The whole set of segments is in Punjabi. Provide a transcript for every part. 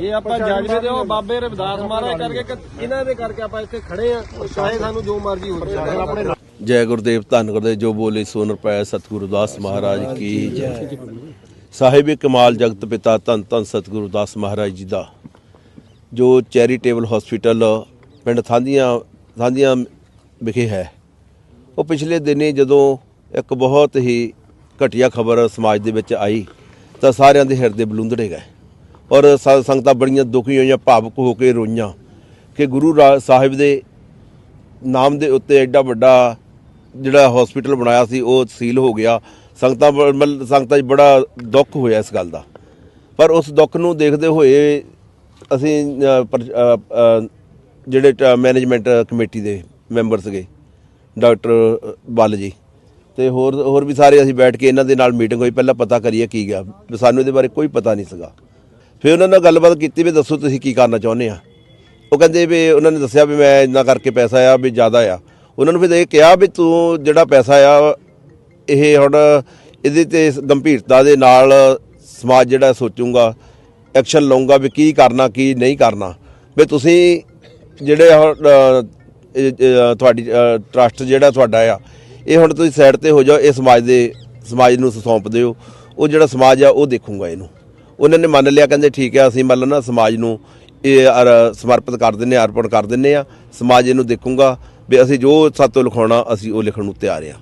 ਇਹ ਆਪਾਂ ਜੱਜਦੇ ਦੇ ਉਹ ਬਾਬੇ ਰਵਿਦਾਸ ਮਹਾਰਾਜ ਕਰਕੇ ਕਿ ਇਹਨਾਂ ਦੇ ਕਰਕੇ ਆਪਾਂ ਇੱਥੇ ਖੜੇ ਆ। ਚਾਹੇ ਸਾਨੂੰ ਜੋ ਮਰਜ਼ੀ ਹੋ ਜਾਵੇ। ਜੈ ਗੁਰਦੇਵ ਧੰਨ ਗੁਰਦੇਵ ਜੋ ਬੋਲੇ ਸੋ ਨਰਪੈ ਸਤਿਗੁਰੂ ਦਾਸ ਮਹਾਰਾਜ ਕੀ ਜੈ। ਸਾਹਿਬ ਕਮਾਲ ਜਗਤ ਪਿਤਾ ਧੰਨ ਧੰਨ ਸਤਿਗੁਰੂ ਦਾਸ ਮਹਾਰਾਜ ਜੀ ਦਾ। ਜੋ ਚੈਰੀਟੇਬਲ ਹਸਪੀਟਲ ਪਿੰਡ ਥਾਂਦੀਆਂ ਥਾਂਦੀਆਂ ਵਿਖੇ ਹੈ। ਉਹ ਪਿਛਲੇ ਦਿਨੀ ਜਦੋਂ ਇੱਕ ਬਹੁਤ ਹੀ ਘਟੀਆ ਖਬਰ ਸਮਾਜ ਦੇ ਵਿੱਚ ਆਈ ਤਾਂ ਸਾਰਿਆਂ ਦੇ ਹਿਰਦੇ ਬਲੁੰਦੜੇ ਗਏ। ਔਰ ਸ- ਸੰਗਤਾਂ ਬੜੀਆਂ ਦੁਖੀ ਹੋਈਆਂ ਭਾਵੁਕ ਹੋ ਕੇ ਰੋਈਆਂ ਕਿ ਗੁਰੂ ਰਾ- ਸਾਹਿਬ ਦੇ ਨਾਮ ਦੇ ਉੱਤੇ ਐਡਾ ਵੱਡਾ ਜਿਹੜਾ ਹਸਪੀਟਲ ਬਣਾਇਆ ਸੀ ਉਹ ਸੀਲ ਹੋ ਗਿਆ। ਸੰਗਤਾਂ ਬ- ਮਤਲਬ ਸੰਗਤਾਂ 'ਚ ਬੜਾ ਦੁੱਖ ਹੋਇਆ ਇਸ ਗੱਲ ਦਾ। ਪਰ ਉਸ ਦੁੱਖ ਨੂੰ ਦੇਖਦੇ ਹੋਏ ਅਸੀਂ ਅ, ਪਰ- ਜਿਹੜੇ ਮੈਨੇਜਮੈਂਟ ਕਮੇਟੀ ਦੇ ਮੈਂਬਰ ਸੀਗੇ ਡਾਕਟਰ ਬੱਲ ਜੀ। ਤੇ ਹੋਰ ਹੋਰ ਵੀ ਸਾਰੇ ਅਸੀਂ ਬੈਠ ਕੇ ਇਹਨਾਂ ਦੇ ਨਾਲ ਮੀਟਿੰਗ ਹੋਈ ਪਹਿਲਾਂ ਪਤਾ ਕਰੀਏ ਕੀ ਗਿਆ। ਸਾਨੂੰ ਇਹਦੇ ਬਾਰੇ ਕੋਈ ਪਤਾ ਨਹੀਂ ਸੀਗਾ। ਫਿਰ ਉਹਨਾਂ ਨਾਲ ਗੱਲਬਾਤ ਕੀਤੀ ਵੀ ਦੱਸੋ ਤੁਸੀਂ ਕੀ ਕਰਨਾ ਚਾਹੁੰਦੇ ਆ। ਉਹ ਕਹਿੰਦੇ ਵੀ ਉਹਨਾਂ ਨੇ ਦੱਸਿਆ ਵੀ ਮੈਂ ਇੰਨਾ ਕਰਕੇ ਪੈਸਾ ਆ, ਵੀ ਜ਼ਿਆਦਾ ਆ। ਉਹਨਾਂ ਨੂੰ ਫਿਰ ਇਹ ਕਿਹਾ ਵੀ ਤੂੰ ਜਿਹੜਾ ਪੈਸਾ ਆ, ਇਹ ਹੁਣ ਇਹਦੇ ਤੇ ਗੰਭੀਰਤਾ ਦੇ ਨਾਲ ਸਮਾਜ ਜਿਹੜਾ ਸੋਚੂਗਾ, ਐਕਸ਼ਨ ਲਊਗਾ ਵੀ ਕੀ ਕਰਨਾ, ਕੀ ਨਹੀਂ ਕਰਨਾ। ਵੀ ਤੁਸੀਂ ਜਿਹੜੇ ਤੁਹਾਡੀ ਟਰਸਟ ਜਿਹੜਾ ਤੁਹਾਡਾ ਆ, ਇਹ ਹੁਣ ਤੁਸੀਂ ਸਾਈਡ ਤੇ ਹੋ ਜਾਓ, ਇਹ ਸਮਾਜ ਦੇ, ਸਮਾਜ ਨੂੰ ਸੌਂਪ ਦਿਓ। ਉਹ ਜਿਹੜਾ ਸਮਾਜ ਆ, ਉਹ ਦੇਖੂਗਾ ਇਹਨੂੰ। ਉਹਨਾਂ ਨੇ ਮੰਨ ਲਿਆ ਕਹਿੰਦੇ ਠੀਕ ਹੈ ਅਸੀਂ ਮੰਨ ਨਾ ਸਮਾਜ ਨੂੰ ਇਹ ਸਮਰਪਿਤ ਕਰ ਦਿੰਨੇ ਆ ਅਰਪਣ ਕਰ ਦਿੰਨੇ ਆ ਸਮਾਜ ਇਹਨੂੰ ਦੇਖੂਗਾ ਵੀ ਅਸੀਂ ਜੋ ਸਾਤੋਂ ਲਿਖਾਉਣਾ ਅਸੀਂ ਉਹ ਲਿਖਣ ਨੂੰ ਤਿਆਰ ਆ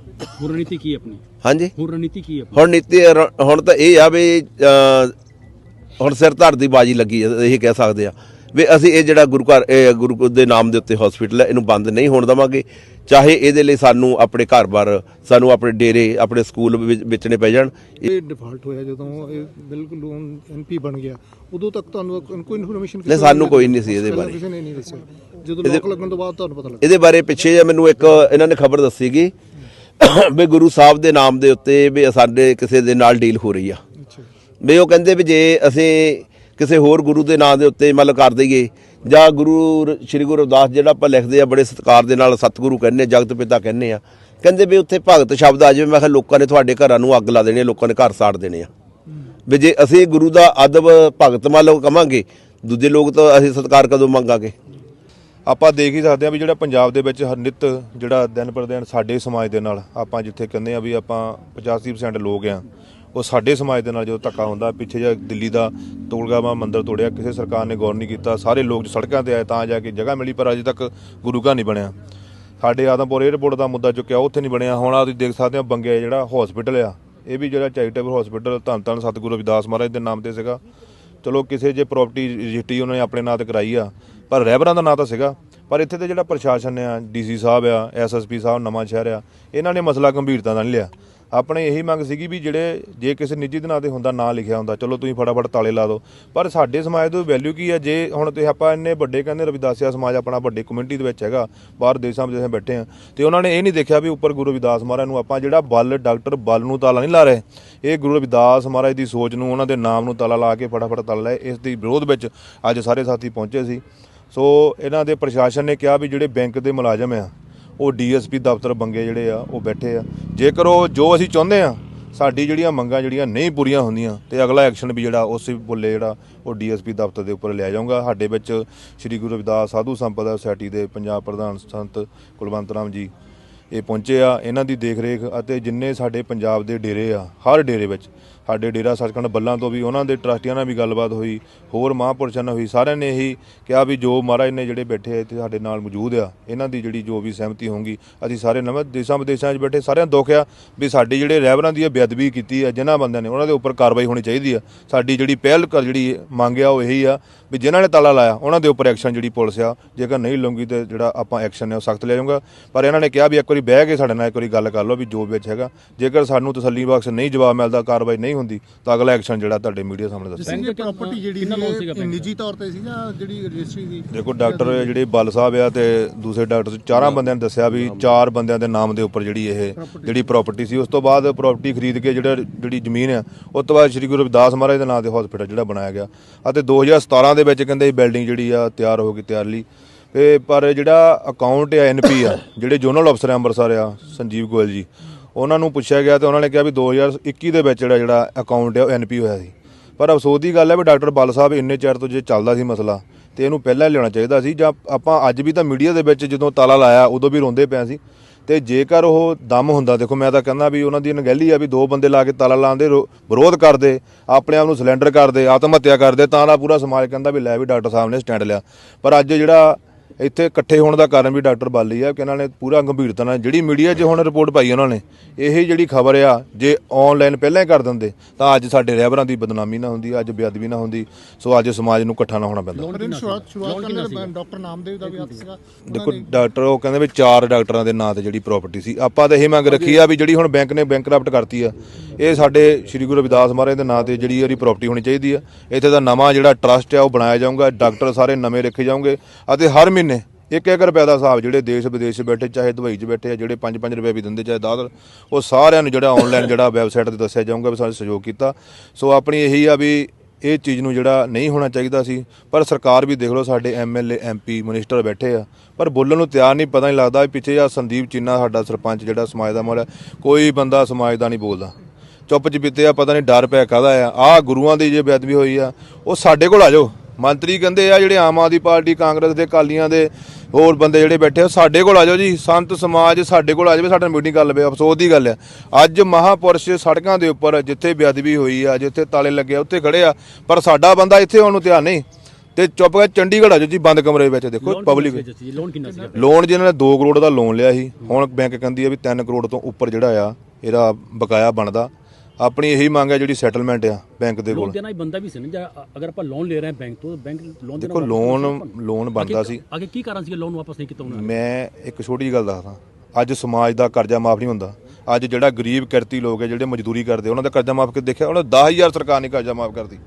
ਹੋਰ ਰਣਨੀਤੀ ਕੀ ਆਪਣੀ? ਹਾਂਜੀ? ਹੋਰ ਰਣਨੀਤੀ ਕੀ ਆਪਣੀ? ਹੁਣ ਨੀਤੀ ਹੁਣ ਤਾਂ ਇਹ ਆ ਵੀ ਹੁਣ ਸਿਰ ਧੜ ਦੀ ਬਾਜੀ ਲੱਗੀ ਇਹ ਕਹਿ ਸਕਦੇ ਆ ਵੀ ਅਸੀਂ ਇਹ ਜਿਹੜਾ ਗੁਰੂ ਘਰ ਇਹ ਗੁਰੂ ਦੇ ਨਾਮ ਦੇ ਉੱਤੇ ਹਸਪੀਟਲ ਹੈ ਇਹਨੂੰ ਬੰਦ ਨਹੀਂ ਹੋਣ ਦਵਾਂਗੇ। ਚਾਹੇ ਇਹਦੇ ਲਈ ਸਾਨੂੰ ਆਪਣੇ ਘਰ-ਬਾਰ ਸਾਨੂੰ ਆਪਣੇ ਡੇਰੇ ਆਪਣੇ ਸਕੂਲ ਵਿੱਚ- ਵੇਚਣੇ ਪੈ ਜਾਣ। ਇਹ ਡਿਫਾਲਟ ਹੋਇਆ ਜਦੋਂ ਇਹ ਬਿਲਕੁਲ ਲੋਨ ਐਨਪੀ ਬਣ ਗਿਆ। ਉਦੋਂ ਤੱਕ ਤੁਹਾਨੂੰ ਕੋਈ ਇਨਫੋਰਮੇਸ਼ਨ ਨਹੀਂ, ਸਾਨੂੰ ਕੋਈ ਨਹੀਂ ਸੀ ਇਹਦੇ ਬਾਰੇ। ਕਿਸੇ ਨੇ ਨਹੀਂ ਦੱਸਿਆ। ਜਦੋਂ ਲੋਕ ਲੱਗਣ ਤੋਂ ਬਾਅਦ ਤੁਹਾਨੂੰ ਪਤਾ ਲੱਗਾ। ਇਹਦੇ ਬਾਰੇ ਪਿੱਛੇ ਜੇ ਮੈਨੂੰ ਇੱਕ ਇਹਨਾਂ ਨੇ ਖਬਰ ਦੱਸੀਗੀ ਵੀ ਗੁਰੂ ਸਾਹਿਬ ਦੇ ਨਾਮ ਦੇ ਉੱਤੇ ਵੀ ਸਾਡੇ ਕਿਸੇ ਦੇ ਨਾਲ ਡੀਲ ਹੋ ਰਹੀ ਆ। ਵੀ ਉਹ ਕਹਿੰਦੇ ਵੀ ਜੇ ਅਸੀਂ ਕਿਸੇ ਹੋਰ ਗੁਰੂ ਦੇ ਨਾਂ ਦੇ ਉੱਤੇ ਮਤਲਬ ਕਰ ਦਈਏ ਜਾਂ ਗੁਰੂ ਸ਼੍ਰੀ ਗੁਰੂ ਰਵਿਦਾਸ ਜਿਹੜਾ ਆਪਾਂ ਲਿਖਦੇ ਆ ਬੜੇ ਸਤਿਕਾਰ ਦੇ ਨਾਲ ਸਤਿਗੁਰੂ ਕਹਿੰਦੇ ਜਗਤ ਪਿਤਾ ਕਹਿੰਦੇ ਆ। ਕਹਿੰਦੇ ਵੀ ਉੱਥੇ ਭਗਤ ਸ਼ਬਦ ਆ ਜਾਵੇ, ਮੈਂ ਕਿਹਾ ਲੋਕਾਂ ਨੇ ਤੁਹਾਡੇ ਘਰਾਂ ਨੂੰ ਅੱਗ ਲਾ ਦੇਣੀ ਲੋਕਾਂ ਨੇ ਘਰ ਸਾੜ ਦੇਣੇ ਆ। ਵੀ ਜੇ ਅਸੀਂ ਗੁਰੂ ਦਾ ਅਦਬ ਭਗਤ ਮੰਨ ਲਓ ਕਵਾਂਗੇ, ਦੂਜੇ ਲੋਕ ਤਾਂ ਅਸੀਂ ਸਤਿਕਾਰ ਕਦੋਂ ਮੰਗਾਂਗੇ? ਆਪਾਂ ਦੇਖ ਹੀ ਸਕਦੇ ਹਾਂ ਵੀ ਜਿਹੜਾ ਪੰਜਾਬ ਦੇ ਵਿੱਚ ਹਰ ਨਿੱਤ ਜਿਹੜਾ ਦਿਨ ਪਰ ਦਿਨ ਸਾਡੇ ਸਮਾਜ ਦੇ ਨਾਲ ਆਪਾਂ ਜਿੱਥੇ ਕਹਿੰਦੇ ਆ ਵੀ ਆਪਾਂ 85% ਲੋਕ ਆ ਉਹ ਸਾਡੇ ਸਮਾਜ ਦੇ ਨਾਲ ਜਦੋਂ ਧੱਕਾ ਹੁੰਦਾ, ਪਿੱਛੇ ਜਿਹਾ ਦਿੱਲੀ ਦਾ ਤੋਲਗਾਮਾ ਮੰਦਿਰ ਤੋੜਿਆ, ਕਿਸੇ ਸਰਕਾਰ ਨੇ ਗੌਰ ਨਹੀਂ ਕੀਤਾ, ਸਾਰੇ ਲੋਕ ਸੜਕਾਂ ਤੇ ਆਏ ਤਾਂ ਜਾ ਕੇ ਜਗ੍ਹਾ ਮਿਲੀ, ਪਰ ਅਜੇ ਤੱਕ ਗੁਰੂ ਘਰ ਨਹੀਂ ਬਣਿਆ। ਸਾਡੇ ਆਦਮਪੁਰ 에ਅਰਪੋਰਟ ਦਾ ਮੁੱਦਾ ਚੁੱਕਿਆ, ਉੱਥੇ ਨਹੀਂ ਬਣਿਆ, ਹੁਣ ਆ ਤੁਸੀਂ ਦੇਖ ਸਕਦੇ ਹੋ ਬੰਗੇ ਜਿਹੜਾ ਹਸਪੀਟਲ ਆ, ਇਹ ਵੀ ਜਿਹੜਾ ਚੈਰੀਟੇਬਲ ਹਸਪੀਟਲ ਧੰਨ ਧੰਨ ਸਤਿਗੁਰੂ ਰਵਿਦਾਸ ਮਹਾਰਾਜ ਦੇ ਨਾਮ ਤੇ ਸੀਗਾ। ਚਲੋ ਕਿਸੇ ਜੇ ਪ੍ਰਾਪਰਟੀ ਰਜਿਸਟਰੀ ਉਹਨਾਂ ਨੇ ਆਪਣੇ ਨਾਂ ਤੇ ਕਰਾਈ ਆ, ਪਰ ਰਹਿਬਰਾਂ ਦਾ ਨਾਂ ਤਾਂ ਸੀਗਾ। ਪਰ ਇੱਥੇ ਤੇ ਜਿਹੜਾ ਪ੍ਰਸ਼ਾਸਨ ਆ ਡੀਸੀ ਸਾਹਿਬ ਆ ਐਸਐਸਪੀ ਸਾਹਿਬ, ਨਵਾਂ ਸ਼ਹਿਰ ਆ, ਇਹਨਾਂ ਨੇ ਮਸਲਾ ਗੰਭੀਰਤਾ ਨਾਲ ਨਹੀਂ ਲਿਆ। ਆਪਣੇ ਇਹੀ ਮੰਗ ਸੀਗੀ ਵੀ ਜਿਹੜੇ ਜੇ ਕਿਸੇ ਨਿੱਜੀ ਦੇ ਨਾਂ ਤੇ ਹੁੰਦਾ ਨਾਂ ਲਿਖਿਆ ਹੁੰਦਾ, ਚਲੋ ਤੁਸੀਂ ਫਟਾਫਟ ਤਾਲੇ ਲਾ ਦਿਓ। ਪਰ ਸਾਡੇ ਸਮਾਜ ਦੀ ਵੈਲਿਊ ਕੀ ਹੈ ਜੇ ਹੁਣ ਤੁਸੀਂ ਆਪਾਂ ਇੰਨੇ ਵੱਡੇ ਕਹਿੰਦੇ ਰਵਿਦਾਸਿਆ ਸਮਾਜ ਆਪਣਾ ਵੱਡੇ ਕਮਿਊਨਿਟੀ ਦੇ ਵਿੱਚ ਹੈਗਾ, ਬਾਹਰ ਦੇਸ਼ਾਂ ਵਿੱਚ ਅਸੀਂ ਬੈਠੇ ਆ ਤੇ ਉਹਨਾਂ ਨੇ ਇਹ ਨਹੀਂ ਦੇਖਿਆ ਵੀ ਉੱਪਰ ਗੁਰੂ ਰਵਿਦਾਸ ਮਹਾਰਾਜ ਨੂੰ ਆਪਾਂ ਜਿਹੜਾ ਬਲ, ਡਾਕਟਰ ਬਲ ਨੂੰ ਤਾਲਾ ਨਹੀਂ ਲਾ ਰਹੇ। ਇਹ ਗੁਰੂ ਰਵਿਦਾਸ ਮਹਾਰਾਜ ਦੀ ਸੋਚ ਨੂੰ ਉਹਨਾਂ ਦੇ ਨਾਮ ਨੂੰ ਤਾਲਾ ਲਾ ਕੇ ਫਟਾਫਟ ਤਾਲਾ ਲਾਏ। ਇਸ ਦੀ ਵਿਰੋਧ ਵਿੱਚ ਅੱਜ ਸਾਰੇ ਸਾਥੀ ਪਹੁੰਚੇ ਸੀ। ਸੋ ਇਹਨਾਂ ਦੇ ਪ੍ਰਸ਼ਾਸਨ ਨੇ ਕਿਹਾ ਵੀ ਜਿਹੜੇ ਬੈਂਕ ਦੇ ਮੁਲਾਜ਼ਮ ਆ ਉਹ ਡੀਐਸਪੀ ਦਫ਼ਤਰ ਬੰਗੇ ਜਿਹੜੇ ਆ, ਉਹ ਬੈਠੇ ਆ। ਜੇਕਰ ਉਹ ਜੋ ਅਸੀਂ ਚਾਹੁੰਦੇ ਆ, ਸਾਡੀ ਜਿਹੜੀਆਂ ਮੰਗਾਂ ਜਿਹੜੀਆਂ ਨਹੀਂ ਪੂਰੀਆਂ ਹੁੰਦੀਆਂ, ਤੇ ਅਗਲਾ ਐਕਸ਼ਨ ਵੀ ਜਿਹੜਾ ਉਸ ਬੁੱਲੇ ਜਿਹੜਾ ਉਹ ਡੀਐਸਪੀ ਦਫ਼ਤਰ ਦੇ ਉੱਪਰ ਲਿਆ ਜਾਊਗਾ। ਸਾਡੇ ਵਿੱਚ ਸ੍ਰੀ ਗੁਰੂ ਰਵਿਦਾਸ ਸਾਧੂ ਸੰਪਦਾ ਸੁਸਾਇਟੀ ਦੇ ਪੰਜਾਬ ਪ੍ਰਧਾਨ ਸੰਤ ਕੁਲਵੰਤ ਰਾਮ ਜੀ ਇਹ ਪਹੁੰਚੇ ਆ। ਇਹਨਾਂ ਦੀ ਦੇਖ ਰੇਖ ਅਤੇ ਜਿੰਨੇ ਸਾਡੇ ਪੰਜਾਬ ਦੇ ਡੇਰੇ ਆ, ਹਰ ਡੇਰੇ ਵਿੱਚ ਸਾਡੇ ਡੇਰਾ ਸੱਚਖੰਡ ਬੱਲਾਂ ਤੋਂ ਵੀ ਉਹਨਾਂ ਦੇ ਟਰਸਟੀਆਂ ਨਾਲ ਵੀ ਗੱਲਬਾਤ ਹੋਈ, ਹੋਰ ਮਹਾਂਪੁਰਸ਼ਾਂ ਨਾਲ ਹੋਈ, ਸਾਰਿਆਂ ਨੇ ਇਹੀ ਕਿਹਾ ਵੀ ਜੋ ਮਹਾਰਾਜ ਨੇ ਜਿਹੜੇ ਬੈਠੇ ਆ ਇੱਥੇ ਸਾਡੇ ਨਾਲ ਮੌਜੂਦ ਆ, ਇਹਨਾਂ ਦੀ ਜਿਹੜੀ ਜੋ ਵੀ ਸਹਿਮਤੀ ਹੋਊਗੀ, ਅਸੀਂ ਸਾਰੇ ਨਵੇਂ ਦੇਸ਼ਾਂ ਵਿਦੇਸ਼ਾਂ 'ਚ ਬੈਠੇ, ਸਾਰਿਆਂ ਨੂੰ ਦੁੱਖ ਆ ਵੀ ਸਾਡੇ ਜਿਹੜੇ ਰਹਿਬਰਾਂ ਦੀ ਇਹ ਬੇਅਦਬੀ ਕੀਤੀ ਆ, ਜਿਨ੍ਹਾਂ ਬੰਦਿਆਂ ਨੇ ਉਹਨਾਂ ਦੇ ਉੱਪਰ ਕਾਰਵਾਈ ਹੋਣੀ ਚਾਹੀਦੀ ਆ। ਸਾਡੀ ਜਿਹੜੀ ਪਹਿਲ ਕਰ ਜਿਹੜੀ ਆ ਉਹ ਇਹੀ ਆ ਵੀ ਜਿਨ੍ਹਾਂ ਨੇ ਤਾਲਾ ਲਾਇਆ, ਉਹਨਾਂ ਦੇ ਉੱਪਰ ਐਕਸ਼ਨ ਜਿਹੜੀ ਪੁਲਿਸ ਆ, ਜੇਕਰ ਨਹੀਂ ਲਊਗੀ ਤੇ ਜਿਹੜਾ ਆਪਾਂ ਐਕਸ਼ਨ ਹੈ ਉਹ ਸਖਤ ਲੈ ਜਾਊਗਾ। ਪਰ ਇਹਨਾਂ ਨੇ ਕਿਹਾ ਵੀ ਇੱਕ ਵਾਰੀ ਬਹਿ ਕੇ ਸਾਡੇ ਨਾਲ ਇੱਕ ਵਾਰੀ ਗੱਲ ਕਰ ਲਓ ਵੀ ਜੋ ਵਿੱਚ ਹੈਗਾ, ਜੇਕਰ ਸਾਨੂੰ ਤਸੱਲੀ ਬਖਸ਼ ਨਹੀਂ, ਜਵਾਬ ਮਿਲਦਾ, ਕਾਰਵਾਈ ਨਹੀਂ ਹੁੰਦੀ ਤਾਂ ਅਗਲਾ ਐਕਸ਼ਨ ਜਿਹੜਾ ਤੁਹਾਡੇ ਮੀਡੀਆ ਸਾਹਮਣੇ ਦੱਸਾਂਗੇ ਸਿੰਘ ਪ੍ਰਾਪਰਟੀ ਜਿਹੜੀ ਕਿੰਨਾ loan ਸੀਗਾ ਸੀ bank ਨਿੱਜੀ ਤੌਰ ਤੇ ਸੀ ਜਾਂ ਜਿਹੜੀ ਰਜਿਸਟਰੀ ਸੀ? ਦੇਖੋ ਡਾਕਟਰ ਜਿਹੜੇ ਬਲ ਸਾਹਿਬ ਆ ਤੇ ਦੂਸਰੇ ਡਾਕਟਰ ਚਾਰਾਂ ਬੰਦਿਆਂ ਨੇ ਦੱਸਿਆ ਵੀ ਚਾਰ ਬੰਦਿਆਂ ਦੇ ਨਾਮ ਦੇ ਉੱਪਰ ਜਿਹੜੀ ਇਹ ਜਿਹੜੀ ਪ੍ਰਾਪਰਟੀ ਸੀ ਉਸ ਤੋਂ ਬਾਅਦ ਪ੍ਰਾਪਰਟੀ ਖਰੀਦ ਕੇ ਜਿਹੜਾ ਜਿਹੜੀ ਜ਼ਮੀਨ ਆ ਉਸ ਤੋਂ ਬਾਅਦ ਸ੍ਰੀ ਗੁਰੂ ਰਵਿਦਾਸ ਮਹਾਰਾਜ ਦੇ ਨਾਮ ਤੇ ਹਸਪੀਟਲ ਜਿਹੜਾ ਬਣਾਇਆ ਗਿਆ। ਅਤੇ 2017 ਦੇ ਵਿੱਚ ਕਹਿੰਦੇ ਇਹ ਬਿਲਡਿੰਗ ਜਿਹੜੀ ਆ ਤਿਆਰ ਹੋ ਗਈ ਤਿਆਰ ਲਈ। ਤੇ ਪਰ ਜਿਹੜਾ ਅਕਾਊਂਟ ਆ ਐਨਪੀ ਆ ਜਿਹੜੇ ਜੋਨਲ ਅਫਸਰ ਆ ਅੰਮ੍ਰਿਤਸਰ ਆ ਸੰਜੀਵ ਗੋਇਲ ਜੀ ਉਹਨਾਂ ਨੂੰ ਪੁੱਛਿਆ ਗਿਆ ਤੇ ਉਹਨਾਂ ਨੇ ਕਿਹਾ ਵੀ 2021 ਦੇ ਵਿੱਚ ਜਿਹੜਾ ਜਿਹੜਾ ਅਕਾਊਂਟ ਆ ਉਹ ਐਨਪੀ ਹੋਇਆ ਸੀ। ਪਰ ਅਫਸੋਸ ਦੀ ਗੱਲ ਹੈ ਵੀ ਡਾਕਟਰ ਬਾਲ ਸਾਹਿਬ ਇੰਨੇ ਚਿਰ ਤੋਂ ਜੇ ਚੱਲਦਾ ਸੀ ਮਸਲਾ, ਤੇ ਇਹਨੂੰ ਪਹਿਲਾਂ ਲਿਆਉਣਾ ਚਾਹੀਦਾ ਸੀ, ਜਾਂ ਆਪਾਂ ਅੱਜ ਵੀ ਤਾਂ ਮੀਡੀਆ ਦੇ ਵਿੱਚ ਜਦੋਂ ਤਾਲਾ ਲਾਇਆ, ਉਦੋਂ ਵੀ ਰੋਂਦੇ ਪਏ ਸੀ। ਤੇ ਜੇਕਰ ਉਹ ਦਮ ਹੁੰਦਾ, ਦੇਖੋ ਮੈਂ ਤਾਂ ਕਹਿੰਦਾ ਵੀ ਉਹਨਾਂ ਦੀ ਅਣਗਹਿਲੀ ਆ ਵੀ ਦੋ ਬੰਦੇ ਲਾ ਕੇ ਤਾਲਾ ਲਾਉਂਦੇ ਰੋ- ਵਿਰੋਧ ਕਰਦੇ, ਆਪਣੇ ਆਪ ਨੂੰ ਸਿਲੰਡਰ ਕਰਦੇ, ਆਤਮ ਹੱਤਿਆ ਕਰਦੇ, ਤਾਂ ਦਾ ਪੂਰਾ ਸਮਾਜ ਕਹਿੰਦਾ ਵੀ ਲੈ ਵੀ ਡਾਕਟਰ ਸਾਹਿਬ ਨੇ ਸਟੈਂਡ ਲਿਆ। ਪਰ ਅੱਜ ਜਿਹੜਾ ਇੱਥੇ ਇਕੱਠੇ ਹੋਣ ਦਾ ਕਾਰਨ ਵੀ ਡਾਕਟਰ ਬਾਲੀ ਆ ਕਿ ਇਹਨਾਂ ਨੇ ਪੂਰਾ ਗੰਭੀਰਤਾ ਨਾਲ ਜਿਹੜੀ ਮੀਡੀਆ 'ਚ ਹੁਣ ਰਿਪੋਰਟ ਪਾਈ ਉਹਨਾਂ ਨੇ ਇਹ ਜਿਹੜੀ ਖਬਰ ਆ ਜੇ ਆਨਲਾਈਨ ਪਹਿਲਾਂ ਹੀ ਕਰ ਦਿੰਦੇ ਤਾਂ ਅੱਜ ਸਾਡੇ ਰਹਿਬਰਾਂ ਦੀ ਬਦਨਾਮੀ ਨਾ ਹੁੰਦੀ ਅੱਜ ਬੇਅਦਬੀ ਨਾ ਹੁੰਦੀ ਸੋ ਅੱਜ ਸਮਾਜ ਨੂੰ ਇਕੱਠਾ ਨਾ ਹੋਣਾ ਪੈਂਦਾ। ਪਰ ਇਹਨੂੰ ਸ਼ੁਰੂਆਤ ਸ਼ੁਰੂਆਤ ਕਰਨ ਵੇਲੇ ਡਾਕਟਰ ਨਾਮਦੇਵ ਦਾ ਵੀ ਹੱਥ ਸੀਗਾ। ਦੇਖੋ ਡਾਕਟਰ ਉਹ ਕਹਿੰਦੇ ਵੀ ਚਾਰ ਡਾਕਟਰਾਂ ਦੇ ਨਾਂ ਤੇ ਜਿਹੜੀ ਪ੍ਰਾਪਰਟੀ ਸੀ। ਆਪਾਂ ਤਾਂ ਇਹ ਮੰਗ ਰੱਖੀ ਆ ਵੀ ਜਿਹੜੀ ਹੁਣ ਬੈਂਕ ਨੇ ਬੈਂਕਰਪਟ ਕਰਤੀ ਆ ਇਹ ਸਾਡੇ ਸ੍ਰੀ ਗੁਰੂ ਰਵਿਦਾਸ ਮਹਾਰਾਜ ਦੇ ਨਾਂ ਤੇ ਜਿਹੜੀ ਇਹਦੀ ਪ੍ਰਾਪਰਟੀ ਹੋਣੀ ਚਾਹੀਦੀ ਆ। ਇੱਥੇ ਦਾ ਨਵਾਂ ਜਿਹੜਾ ਟਰਸਟ ਆ ਉਹ ਬਣਾਇਆ ਜਾਊਗਾ ਡਾਕਟਰ ਸਾਰੇ ਨਵੇਂ ਰੱਖੇ ਜਾਣਗੇ ਅਤੇ ਹਰ ਮਹੀਨੇ। ਇੱਕ ਇੱਕ ਰੁਪਏ ਦਾ ਹਿਸਾਬ ਜਿਹੜੇ ਦੇਸ਼ ਵਿਦੇਸ਼ 'ਚ ਬੈਠੇ, ਚਾਹੇ ਦੁਬਈ 'ਚ ਬੈਠੇ ਆ, ਜਿਹੜੇ 5-5 ਰੁਪਏ ਵੀ ਦਿੰਦੇ, ਚਾਹੇ 10 ਉਹ ਸਾਰਿਆਂ ਨੂੰ ਜਿਹੜਾ ਆਨਲਾਈਨ ਜਿਹੜਾ ਵੈਬਸਾਈਟ ਤੇ ਦੱਸਿਆ ਜਾਊਗਾ ਵੀ ਸਾਨੂੰ ਸਹਿਯੋਗ ਕੀਤਾ। ਸੋ ਆਪਣੀ ਇਹੀ ਆ ਵੀ ਇਹ ਚੀਜ਼ ਨੂੰ ਜਿਹੜਾ ਨਹੀਂ ਹੋਣਾ ਚਾਹੀਦਾ ਸੀ, ਪਰ ਸਰਕਾਰ ਵੀ ਦੇਖ ਲਓ ਸਾਡੇ ਐਮਐਲਏ ਐਮਪੀ ਮਿਨਿਸਟਰ ਬੈਠੇ ਆ। ਪਰ ਬੋਲਣ ਨੂੰ ਤਿਆਰ ਨਹੀਂ, ਪਤਾ ਨਹੀਂ ਲੱਗਦਾ ਵੀ ਪਿੱਛੇ ਆ ਸੰਦੀਪ ਚੀਨਾ ਸਾਡਾ ਸਰਪੰਚ ਜਿਹੜਾ ਸਮਾਜ ਦਾ ਮੋੜ ਕੋਈ ਬੰਦਾ ਸਮਾਜ ਦਾ ਨਹੀਂ ਬੋਲਦਾ। ਚੁੱਪ ਚਪੀਤੇ ਆ, ਪਤਾ ਨਹੀਂ ਡਰ ਪਿਆ ਕਾਹਦਾ ਆ। ਆ ਗੁਰੂਆਂ ਦੀ ਜੇ ਬੇਅਦਬੀ ਹੋਈ ਆ, ਉਹ ਸਾਡੇ ਕੋਲ ਆ ਜਾਓ। ਮੰਤਰੀ ਕਹਿੰਦੇ ਆ ਜਿਹੜੇ ਆਮ ਆਦਮੀ ਪਾਰਟੀ ਕਾਂਗਰਸ ਦੇ ਕਾਲੀਆਂ ਦੇ ਹੋਰ ਬੰਦੇ ਜਿਹੜੇ ਬੈਠੇ ਆ ਸਾਡੇ ਕੋਲ ਆ ਜਾਓ ਜੀ। ਸੰਤ ਸਮਾਜ ਸਾਡੇ ਕੋਲ ਆ ਜਾਵੇ ਸਾਡਾ ਮੀਟਿੰਗ ਕਰ ਲਵੇ ਅਫਸੋਸ ਦੀ ਗੱਲ ਆ। ਅੱਜ ਮਹਾਪੁਰਸ਼ ਸੜਕਾਂ ਦੇ ਉੱਪਰ ਜਿੱਥੇ ਬੇਅਦਬੀ ਹੋਈ ਆ ਜਿੱਥੇ ਤਾਲੇ ਲੱਗੇ ਆ ਉੱਥੇ ਖੜੇ ਆ। ਪਰ ਸਾਡਾ ਬੰਦਾ ਇੱਥੇ ਆਉਣ ਨੂੰ ਤਿਆਰ ਨਹੀਂ। ਤੇ ਚੁੱਪ ਕਰਕੇ ਚੰਡੀਗੜ੍ਹ ਆ ਜਾਓ ਜੀ ਬੰਦ ਕਮਰੇ ਵਿੱਚ ਦੇਖੋ ਪਬਲਿਕ ਲੋਨ ਕਿੰਨਾ ਸੀ ਲੋਨ ਜਿਹਨਾਂ ਨੇ 2 ਕਰੋੜ ਦਾ ਲੋਨ ਲਿਆ ਸੀ ਹੁਣ ਬੈਂਕ ਕਹਿੰਦੀ ਹੈ ਵੀ 3 ਕਰੋੜ ਤੋਂ ਉੱਪਰ ਜਿਹੜਾ ਆ ਇਹਦਾ ਬਕਾਇਆ ਬਣਦਾ। ਆਪਣੀ ਇਹੀ ਮੰਗ ਹੈ ਜਿਹੜੀ ਸੈਟਲਮੈਂਟ ਆ ਬੈਂਕ ਦੇ ਲੋਨ ਕੋਲ ਦੇਣਾ ਹੀ ਬੰਦਾ ਵੀ ਸੀ ਨਾ ਜਾਂ ਅਗਰ ਆਪਾਂ ਲੋਨ ਲੈ ਰਹੇ ਹਾਂ ਬੈਂਕ ਤੋਂ ਬੈਂਕ ਲੋਨ ਦੇਖੋ ਲੋਨ ਲੋਨ ਬਣਦਾ ਸੀ। ਅੱਗੇ ਕੀ ਕਾਰਨ ਸੀ ਲੋਨ ਵਾਪਸ ਨਹੀਂ ਕੀਤਾ ਉਹਨਾਂ ਨੇ? ਮੈਂ ਇੱਕ ਛੋਟੀ ਜਿਹੀ ਗੱਲ ਦੱਸਦਾ। ਅੱਜ ਸਮਾਜ ਦਾ ਕਰਜ਼ਾ ਮਾਫ ਨਹੀਂ ਹੁੰਦਾ। ਅੱਜ ਜਿਹੜਾ ਗਰੀਬ ਕਿਰਤੀ ਲੋਕ ਹੈ ਜਿਹੜੇ ਮਜ਼ਦੂਰੀ ਕਰਦੇ ਉਹਨਾਂ ਦਾ ਕਰਜ਼ਾ ਮਾਫ ਕਰ ਦੇਖਿਆ? ਉਹਨਾਂ 10000 ਸਰਕਾਰ ਨੇ ਕਰਜ਼ਾ ਮਾਫ ਕਰਦੀ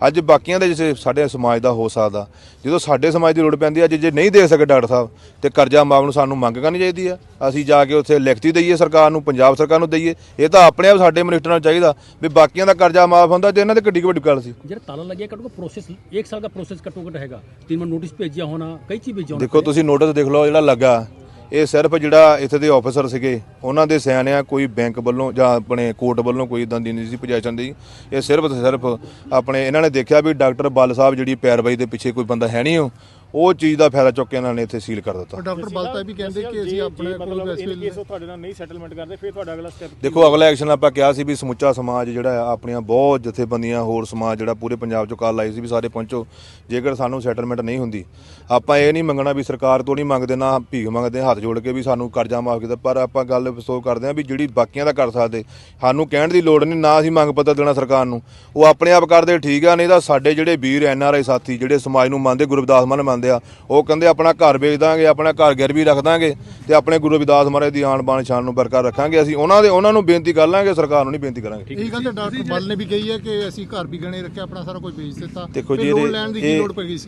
ਅੱਜ ਬਾਕੀਆਂ ਦੇ ਜਿਵੇਂ ਸਾਡੇ ਸਮਾਜ ਦਾ ਹੋ ਸਕਦਾ ਜਦੋਂ ਸਾਡੇ ਸਮਾਜ ਦੀ ਲੋੜ ਪੈਂਦੀ ਹੈ ਅੱਜ ਜੇ ਨਹੀਂ ਦੇ ਸਕੇ ਡਾਕਟਰ ਸਾਹਿਬ ਤੇ ਕਰਜ਼ਾ ਮਾਫ ਨੂੰ ਸਾਨੂੰ ਮੰਗ ਕਰਨੀ ਚਾਹੀਦੀ ਆ ਅਸੀਂ ਜਾ ਕੇ ਉੱਥੇ ਲਿਖਤੀ ਦਈਏ ਸਰਕਾਰ ਨੂੰ ਪੰਜਾਬ ਸਰਕਾਰ ਨੂੰ ਦਈਏ। ਇਹ ਤਾਂ ਆਪਣੇ ਆਪ ਸਾਡੇ ਮਿਨਿਸਟਰਾਂ ਨੂੰ ਚਾਹੀਦਾ ਵੀ ਬਾਕੀਆਂ ਦਾ ਕਰਜ਼ਾ ਮਾਫ ਹੁੰਦਾ ਤੇ ਇਹਨਾਂ ਦੇ ਕਿੱਡੀ ਕੁ ਵੱਡੀ ਗੱਲ ਸੀ। ਜਿਹੜਾ ਤਾਲਾ ਲੱਗਿਆ ਘੱਟੋ ਘੱਟ ਪ੍ਰੋਸੈਸ 1 ਸਾਲ ਦਾ ਪ੍ਰੋਸੈਸ ਘੱਟੋ ਘੱਟ ਹੈਗਾ। ਤਿੰਨ ਵਾਰ ਨੋਟਿਸ ਭੇਜਿਆ ਹੋਣਾ ਕਈ ਚੀਜ਼ ਭੇਜਿਆ ਹੋਣਾ। ਦੇਖੋ ਤੁਸੀਂ ਨੋਟਿਸ ਦੇਖ ਲਓ ਜਿਹੜਾ ਲੱਗਾ। ਇਹ ਸਿਰਫ ਜਿਹੜਾ ਇੱਥੇ ਦੇ ਆਫੀਸਰ ਸੀਗੇ, ਉਹਨਾਂ ਦੇ ਸਿਆਣਿਆ, ਕੋਈ ਬੈਂਕ ਵੱਲੋਂ ਜਾਂ ਆਪਣੇ ਕੋਰਟ ਵੱਲੋਂ ਕੋਈ ਇਦਾਂ ਦੀ ਨਹੀਂ ਸੀ ਪੋਜੀਸ਼ਨ ਦੀ ਇਹ ਸਿਰਫ ਤੇ ਸਿਰਫ ਆਪਣੇ, ਇਹਨਾਂ ਨੇ ਦੇਖਿਆ ਵੀ ਡਾਕਟਰ ਬਲ ਸਾਹਿਬ ਜਿਹੜੀ ਪੈਰਵਾਈ ਦੇ ਪਿੱਛੇ ਕੋਈ ਬੰਦਾ ਹੈ ਨਹੀਂ ਉਹ। ਉਹ ਚੀਜ਼ ਦਾ ਫਾਇਦਾ ਚੁੱਕ ਕੇ ਇਹਨਾਂ ਨੇ ਇੱਥੇ ਸੀਲ ਕਰ ਦਿੱਤਾ। ਡਾਕਟਰ ਬਲਤਾ ਵੀ ਕਹਿੰਦੇ ਕਿ ਅਸੀਂ ਆਪਣੇ ਕੋਲ ਵੈਸੇ ਤੁਹਾਡੇ ਨਾਲ ਨਹੀਂ ਸੈਟਲਮੈਂਟ ਕਰਦੇ ਫਿਰ ਤੁਹਾਡਾ ਅਗਲਾ ਸਟੈਪ ਦੇਖੋ ਅਗਲਾ ਐਕਸ਼ਨ ਆਪਾਂ ਕਿਹਾ ਸੀ ਵੀ ਸਮੁੱਚਾ ਸਮਾਜ ਜਿਹੜਾ ਆ ਆਪਣੀਆਂ ਬਹੁਤ ਜਥੇਬੰਦੀਆਂ ਹੋਰ ਸਮਾਜ ਜਿਹੜਾ ਪੂਰੇ ਪੰਜਾਬ ਚੋਂ ਕਾਲ ਆਈ ਸੀ ਵੀ ਸਾਰੇ ਪਹੁੰਚੋ। ਜੇਕਰ ਸਾਨੂੰ ਸੈਟਲਮੈਂਟ ਨਹੀਂ ਹੁੰਦੀ ਆਪਾਂ ਇਹ ਨਹੀਂ ਮੰਗਣਾ ਵੀ ਸਰਕਾਰ ਤੋਂ ਨਹੀਂ ਮੰਗਦੇ ਨਾ ਭੀਖ ਮੰਗਦੇ ਹੱਥ ਜੋੜ ਕੇ ਵੀ ਸਾਨੂੰ ਕਰਜ਼ਾ ਮਾਫ ਕੀਤਾ। ਪਰ ਆਪਾਂ ਗੱਲ ਅਫਸੋਸ ਕਰਦੇ ਹਾਂ ਵੀ ਜਿਹੜੀ ਬਾਕੀਆਂ ਦਾ ਕਰ ਸਕਦੇ ਸਾਨੂੰ ਕਹਿਣ ਦੀ ਲੋੜ ਨਹੀਂ ਨਾ ਅਸੀਂ ਮੰਗ ਪੱਤਰ ਦੇਣਾ ਸਰਕਾਰ ਨੂੰ। ਉਹ ਆਪਣੇ ਆਪ ਕਰਦੇ ਠੀਕ ਆ ਨਹੀਂ ਤਾਂ ਸਾਡੇ ਜਿਹੜੇ ਵੀਰ ਐਨ ਆਰ ਆਈ ਸਾਥੀ ਜਿਹੜੇ ਸਮਾਜ ਨੂੰ ਮੰਨਦੇ ਗੁਰਦਾਸ ਮਾਨ ਮੰਨਦੇ ਆ। ਉਹ ਕਹਿੰਦੇ ਆਪਣਾ ਘਰ ਵੇਚ ਦਾਂਗੇ ਆਪਣਾ ਘਰ ਗਿਰਵੀ ਰੱਖ ਦਾਂਗੇ ਤੇ ਆਪਣੇ ਗੁਰੂ ਰਵਿਦਾਸ ਮਹਾਰਾਜ ਦੀ ਆਣ ਬਾਣ ਸ਼ਾਨ ਨੂੰ ਬਰਕਰਾਰ ਰੱਖਾਂਗੇ। ਅਸੀਂ ਉਹਨਾਂ ਦੇ ਉਹਨਾਂ ਨੂੰ ਬੇਨਤੀ ਕਰ ਲਾਂਗੇ ਸਰਕਾਰ ਨੂੰ ਨਹੀਂ ਬੇਨਤੀ ਕਰਾਂਗੇ। ਇਹ ਗੱਲ ਤੇ ਡਾਕਟਰ ਬਲ ਨੇ ਵੀ ਕਹੀ ਹੈ ਕਿ ਅਸੀਂ ਘਰ ਵੀ ਗਣੇ ਰੱਖਿਆ ਆਪਣਾ ਸਾਰਾ ਕੁਝ ਵੇਚ ਦਿੱਤਾ। ਦੇਖੋ ਜੀ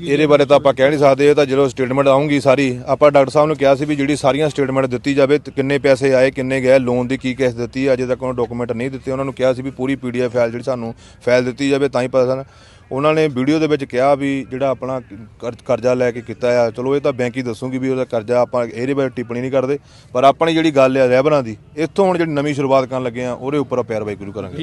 ਇਹਦੇ ਬਾਰੇ ਤਾਂ ਆਪਾਂ ਕਹਿ ਨਹੀਂ ਸਕਦੇ ਇਹ ਤਾਂ ਜਦੋਂ ਸਟੇਟਮੈਂਟ ਆਉਂਗੀ ਸਾਰੀ। ਆਪਾਂ ਡਾਕਟਰ ਸਾਹਿਬ ਨੂੰ ਕਿਹਾ ਸੀ ਵੀ ਜਿਹੜੀ ਸਾਰੀਆਂ ਸਟੇਟਮੈਂਟ ਦਿੱਤੀ ਜਾਵੇ ਕਿੰਨੇ ਪੈਸੇ ਆਏ ਕਿੰਨੇ ਗਏ ਲੋਨ ਦੀ ਕੀ ਕਿਸ਼ਤ ਦਿੱਤੀ ਅਜੇ ਤੱਕ ਉਹਨਾਂ ਡਾਕੂਮੈਂਟ ਨਹੀਂ ਦਿੱਤੇ। ਉਹਨਾਂ ਨੂੰ ਕਿਹਾ ਸੀ ਵੀ ਪੂਰੀ ਪੀਡੀਐਫ ਫਾਈਲ ਜਿਹੜੀ ਸਾਨੂੰ ਫਾਈਲ ਦਿੱਤੀ ਜਾਵੇ ਤਾਂ ਹੀ ਪਤਾ ਸਾਨੂੰ ਉਹਨਾਂ ਨੇ ਵੀਡੀਓ ਦੇ ਵਿੱਚ ਕਿਹਾ ਵੀ ਜਿਹੜਾ ਆਪਣਾ ਕਰ- ਕਰਜ਼ਾ ਲੈ ਕੇ ਕੀਤਾ ਆ, ਚਲੋ ਇਹ ਤਾਂ ਬੈਂਕ ਹੀ ਦੱਸੂਗੀ ਵੀ ਉਹਦਾ ਕਰਜ਼ਾ ਆਪਾਂ ਇਹਦੇ ਬਾਰੇ ਟਿੱਪਣੀ ਨਹੀਂ ਕਰਦੇ, ਪਰ ਆਪਣੀ ਜਿਹੜੀ ਗੱਲ ਆ ਰਹਿਬਰਾਂ ਦੀ, ਇੱਥੋਂ ਹੁਣ ਜਿਹੜੀ ਨਵੀਂ ਸ਼ੁਰੂਆਤ ਕਰਨ ਲੱਗੇ ਆ, ਉਹਦੇ ਉੱਪਰ ਆਪਾਂ ਪੈਰਵਾਈ ਸ਼ੁਰੂ ਕਰਾਂਗੇ।